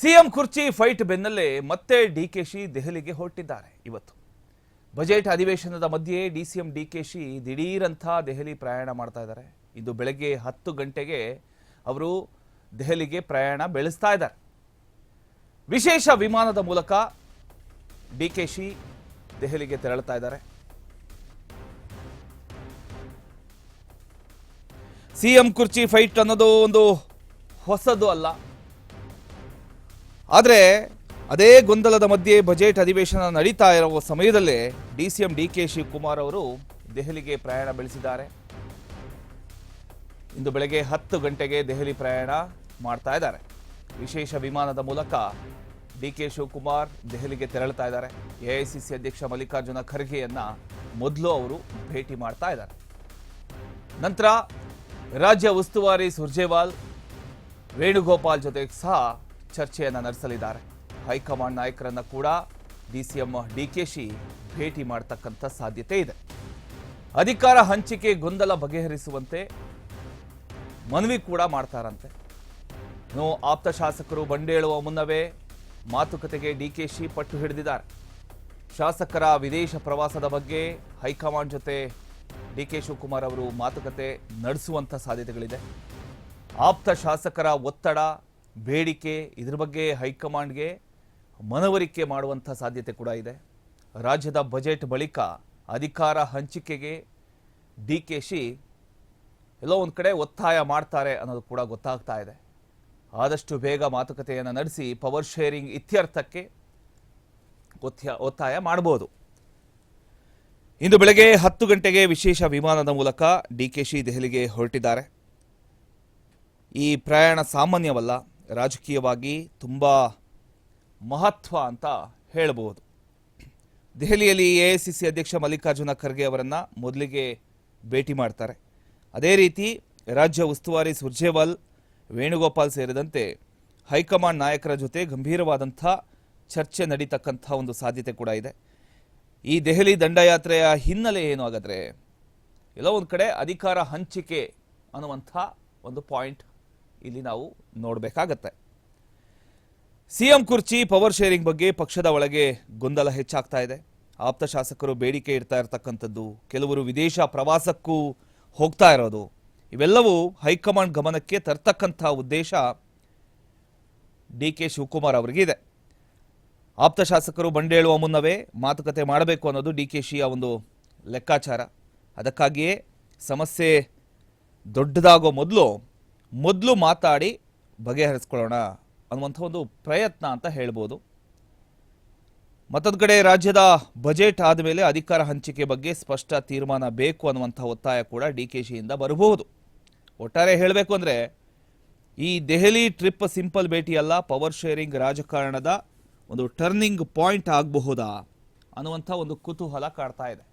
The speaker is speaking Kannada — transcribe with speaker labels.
Speaker 1: ಸಿಎಂ ಕುರ್ಚಿ ಫೈಟ್ ಬೆನ್ನಲ್ಲೇ ಮತ್ತೆ ಡಿಕೆಶಿ ದೆಹಲಿಗೆ ಹೊರಟಿದ್ದಾರೆ. ಇವತ್ತು ಬಜೆಟ್ ಅಧಿವೇಶನದ ಮಧ್ಯೆ ಡಿಸಿಎಂ ಡಿಕೆಶಿ ದಿಢೀರಂಥ ದೆಹಲಿ ಪ್ರಯಾಣ ಮಾಡ್ತಾ ಇದ್ದಾರೆ. ಇಂದು ಬೆಳಗ್ಗೆ ಹತ್ತು ಗಂಟೆಗೆ ಅವರು ದೆಹಲಿಗೆ ಪ್ರಯಾಣ ಬೆಳೆಸ್ತಾ ಇದ್ದಾರೆ. ವಿಶೇಷ ವಿಮಾನದ ಮೂಲಕ ಡಿಕೆಶಿ ದೆಹಲಿಗೆ ತೆರಳುತ್ತಾ ಇದ್ದಾರೆ. ಸಿಎಂ ಕುರ್ಚಿ ಫೈಟ್ ಅನ್ನೋದು ಒಂದು ಹೊಸದು ಅಲ್ಲ. ಆದರೆ ಅದೇ ಗೊಂದಲದ ಮಧ್ಯೆ ಬಜೆಟ್ ಅಧಿವೇಶನ ನಡೀತಾ ಇರುವ ಸಮಯದಲ್ಲೇ D C M D K Shivakumar ಅವರು ದೆಹಲಿಗೆ ಪ್ರಯಾಣ ಬೆಳೆಸಿದ್ದಾರೆ. ಇಂದು ಬೆಳಗ್ಗೆ ಹತ್ತು ಗಂಟೆಗೆ ದೆಹಲಿ ಪ್ರಯಾಣ ಮಾಡ್ತಾ ಇದ್ದಾರೆ. ವಿಶೇಷ ವಿಮಾನದ ಮೂಲಕ ಡಿ ಕೆ ಶಿವಕುಮಾರ್ ದೆಹಲಿಗೆ ತೆರಳುತ್ತಾ ಇದ್ದಾರೆ. ಎಐಸಿಸಿ ಅಧ್ಯಕ್ಷ ಮಲ್ಲಿಕಾರ್ಜುನ ಖರ್ಗೆಯನ್ನ ಮೊದಲು ಅವರು ಭೇಟಿ ಮಾಡ್ತಾ ಇದ್ದಾರೆ. ನಂತರ ರಾಜ್ಯ ಉಸ್ತುವಾರಿ ಸುರ್ಜೇವಾಲ್ ವೇಣುಗೋಪಾಲ್ ಜೊತೆ ಸಹ ಚರ್ಚೆಯನ್ನು ನಡೆಸಲಿದ್ದಾರೆ. ಹೈಕಮಾಂಡ್ ನಾಯಕರನ್ನು ಕೂಡ ಡಿಸಿಎಂ ಡಿಕೆಶಿ ಭೇಟಿ ಮಾಡತಕ್ಕಂಥ ಸಾಧ್ಯತೆ ಇದೆ. ಅಧಿಕಾರ ಹಂಚಿಕೆ ಗೊಂದಲ ಬಗೆಹರಿಸುವಂತೆ ಮನವಿ ಕೂಡ ಮಾಡ್ತಾರಂತೆ. ನೋ ಆಪ್ತ ಶಾಸಕರು ಬಂಡೇಳುವ ಮುನ್ನವೇ ಮಾತುಕತೆಗೆ ಡಿಕೆಶಿ ಪಟ್ಟು ಹಿಡಿದಿದ್ದಾರೆ. ಶಾಸಕರ ವಿದೇಶ ಪ್ರವಾಸದ ಬಗ್ಗೆ ಹೈಕಮಾಂಡ್ ಜೊತೆ ಡಿ ಕೆ ಶಿವಕುಮಾರ್ ಅವರು ಮಾತುಕತೆ ನಡೆಸುವಂಥ ಸಾಧ್ಯತೆಗಳಿದೆ. ಆಪ್ತ ಶಾಸಕರ ಒತ್ತಡ ಬೇಡಿಕೆ, ಇದ್ರ ಬಗ್ಗೆ ಹೈಕಮಾಂಡ್ಗೆ ಮನವರಿಕೆ ಮಾಡುವಂಥ ಸಾಧ್ಯತೆ ಕೂಡ ಇದೆ. ರಾಜ್ಯದ ಬಜೆಟ್ ಬಳಿಕ ಅಧಿಕಾರ ಹಂಚಿಕೆಗೆ ಡಿ ಕೆ ಶಿ ಎಲ್ಲೋ ಒಂದು ಕಡೆ ಒತ್ತಾಯ ಮಾಡ್ತಾರೆ ಅನ್ನೋದು ಕೂಡ ಗೊತ್ತಾಗ್ತಾ ಇದೆ. ಆದಷ್ಟು ಬೇಗ ಮಾತುಕತೆಯನ್ನು ನಡೆಸಿ ಪವರ್ ಶೇರಿಂಗ್ ಇತ್ಯರ್ಥಕ್ಕೆ ಒತ್ತಾಯ ಒತ್ತಾಯ ಮಾಡಬಹುದು ಇಂದು ಬೆಳಗ್ಗೆ ಹತ್ತು ಗಂಟೆಗೆ ವಿಶೇಷ ವಿಮಾನದ ಮೂಲಕ ಡಿ ಕೆ ಶಿ ದೆಹಲಿಗೆ ಹೊರಟಿದ್ದಾರೆ. ಈ ಪ್ರಯಾಣ ಸಾಮಾನ್ಯವಲ್ಲ. ರಾಜಕೀಯವಾಗಿ ತುಂಬ ಮಹತ್ವ ಅಂತ ಹೇಳಬಹುದು. ದೆಹಲಿಯಲ್ಲಿ ಎಐಸಿಸಿ ಅಧ್ಯಕ್ಷ ಮಲ್ಲಿಕಾರ್ಜುನ ಖರ್ಗೆ ಅವರನ್ನು ಮೊದಲಿಗೆ ಭೇಟಿ ಮಾಡ್ತಾರೆ. ಅದೇ ರೀತಿ ರಾಜ್ಯ ಉಸ್ತುವಾರಿ ಸುರ್ಜೇವಾಲ್, ವೇಣುಗೋಪಾಲ್ ಸೇರಿದಂತೆ ಹೈಕಮಾಂಡ್ ನಾಯಕರ ಜೊತೆ ಗಂಭೀರವಾದಂಥ ಚರ್ಚೆ ನಡೀತಕ್ಕಂಥ ಒಂದು ಸಾಧ್ಯತೆ ಕೂಡ ಇದೆ. ಈ ದೆಹಲಿ ದಂಡಯಾತ್ರೆಯ ಹಿನ್ನೆಲೆ ಏನು ಹಾಗಾದರೆ? ಎಲ್ಲೋ ಒಂದು ಕಡೆ ಅಧಿಕಾರ ಹಂಚಿಕೆ ಅನ್ನುವಂಥ ಒಂದು ಪಾಯಿಂಟ್ ಇಲ್ಲಿ ನಾವು ನೋಡಬೇಕಾಗತ್ತೆ. ಸಿಎಂ ಕುರ್ಚಿ, ಪವರ್ ಶೇರಿಂಗ್ ಬಗ್ಗೆ ಪಕ್ಷದ ಒಳಗೆ ಗೊಂದಲ ಹೆಚ್ಚಾಗ್ತಾ ಇದೆ. ಆಪ್ತ ಶಾಸಕರು ಬೇಡಿಕೆ ಇಡ್ತಾ ಇರತಕ್ಕಂಥದ್ದು, ಕೆಲವರು ವಿದೇಶ ಪ್ರವಾಸಕ್ಕೂ ಹೋಗ್ತಾ ಇರೋದು. ಇವೆಲ್ಲವೂ ಹೈಕಮಾಂಡ್ ಗಮನಕ್ಕೆ ತರ್ತಕ್ಕಂಥ ಉದ್ದೇಶ ಡಿ ಕೆ ಶಿವಕುಮಾರ್ ಅವರಿಗಿದೆ ಆಪ್ತ ಶಾಸಕರು ಬಂಡೇಳುವ ಮುನ್ನವೇ ಮಾತುಕತೆ ಮಾಡಬೇಕು ಅನ್ನೋದು ಡಿ ಕೆ ಶಿಯ ಒಂದು ಲೆಕ್ಕಾಚಾರ. ಅದಕ್ಕಾಗಿಯೇ ಸಮಸ್ಯೆ ದೊಡ್ಡದಾಗೋ ಮೊದಲು ಮೊದಲು ಮಾತಾಡಿ ಬಗೆಹರಿಸ್ಕೊಳ್ಳೋಣ ಅನ್ನುವಂಥ ಒಂದು ಪ್ರಯತ್ನ ಅಂತ ಹೇಳ್ಬೋದು. ಮತ್ತೊಂದು ಕಡೆ ರಾಜ್ಯದ ಬಜೆಟ್ ಆದಮೇಲೆ ಅಧಿಕಾರ ಹಂಚಿಕೆ ಬಗ್ಗೆ ಸ್ಪಷ್ಟ ತೀರ್ಮಾನ ಬೇಕು ಅನ್ನುವಂಥ ಒತ್ತಾಯ ಕೂಡ ಡಿ ಕೆ ಶಿಯಿಂದ ಬರಬಹುದು. ಒಟ್ಟಾರೆ ಹೇಳಬೇಕು ಅಂದರೆ, ಈ ದೆಹಲಿ ಟ್ರಿಪ್ ಸಿಂಪಲ್ ಭೇಟಿಯಲ್ಲ, ಪವರ್ ಶೇರಿಂಗ್ ರಾಜಕಾರಣದ ಒಂದು ಟರ್ನಿಂಗ್ ಪಾಯಿಂಟ್ ಆಗಬಹುದಾ ಅನ್ನುವಂಥ ಒಂದು ಕುತೂಹಲ ಕಾಡ್ತಾ ಇದೆ.